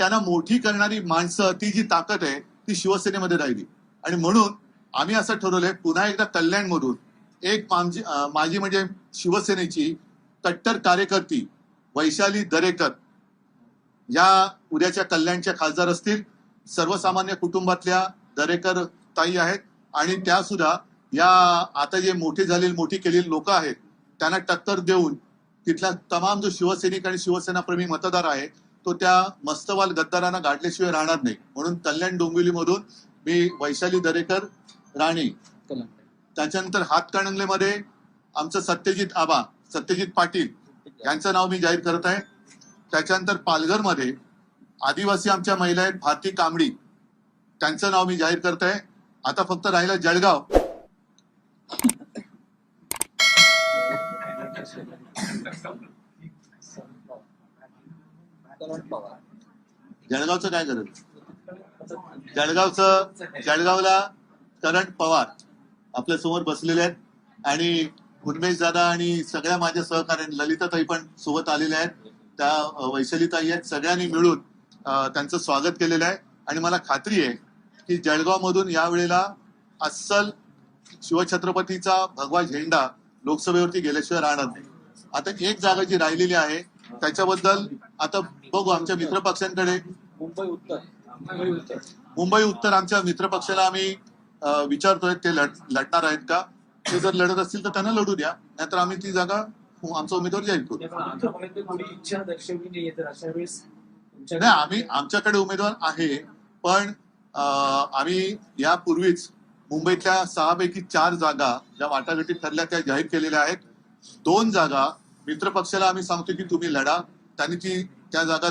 त्यांना मोठी करणारी माणसं ती जी ताकद आहे ती शिवसेनेमध्ये राहिली. आणि म्हणून आम्ही असं ठरवलंय पुन्हा एकदा कल्याणमधून एक मामजी- माझी म्हणजे शिवसेनेची कट्टर कार्यकर्ती वैशाली दरेकर या उद्याच्या कल्याणच्या खासदार असतील. सर्वसामान्य कुटुंबातल्या दरेकर ताई आहेत. आणि त्या सुद्धा या आता जे मोठे झालेले मोठी केलेली लोक आहेत त्यांना टक्कर देऊन तिथला तमाम जो शिवसैनिक आणि शिवसेनाप्रेमी मतदार आहे तो त्या मस्तवाल गद्दारांना गाठल्याशिवाय राहणार नाही. म्हणून कल्याण डोंबिवलीमधून मी वैशाली दरेकर राणे. त्याच्यानंतर हातकणंगलेमध्ये आमचं सत्यजित आबा सत्यजित पाटील यांचं नाव मी जाहीर करत आहे. त्याच्यानंतर पालघरमध्ये आदिवासी आमच्या महिला आहेत भारती कांबडी त्यांचं नाव मी जाहीर करत आहे. आता फक्त राहिलं जळगाव. जळगावचं काय करत जळगावचं जळगावला करण पवार आपल्यासमोर बसलेले आहेत. आणि उन्मेश दादा आणि सगळ्या माझ्या सहकार्याने ललिताताई पण सोबत आलेल्या आहेत. त्या वैशालीताई आहेत. सगळ्यांनी मिळून त्यांचं स्वागत केलेलं आहे. आणि मला खात्री आहे की जळगाव मधून यावेळेला अस्सल शिवछत्रपतीचा भगवा झेंडा लोकसभेवरती गेल्याशिवाय राहणार नाही. आता एक जागा जी राहिलेली आहे त्याच्याबद्दल आता बघू आमच्या मित्रपक्षांकडे मुंबई उत्तर. मुंबई उत्तर. मुंबई उत्तर आमच्या मित्रपक्षाला आम्ही विचारतोय ते लढ लढणार आहेत का? ते जर लढत असतील तर त्यांना लढू द्या. नाहीतर आम्ही ती जागा आमचा उमेदवार जाहीर करू. नाही आम्ही आमच्याकडे उमेदवार आहे पण आम्ही यापूर्वीच मुंबईतल्या सहापैकी चार जागा ज्या वाटाघाटी ठरल्या त्या जाहीर केलेल्या आहेत. दोन जागा मित्रपक्षाला आम्ही सांगतो की तुम्ही लढा. त्यांनी ती त्या जागा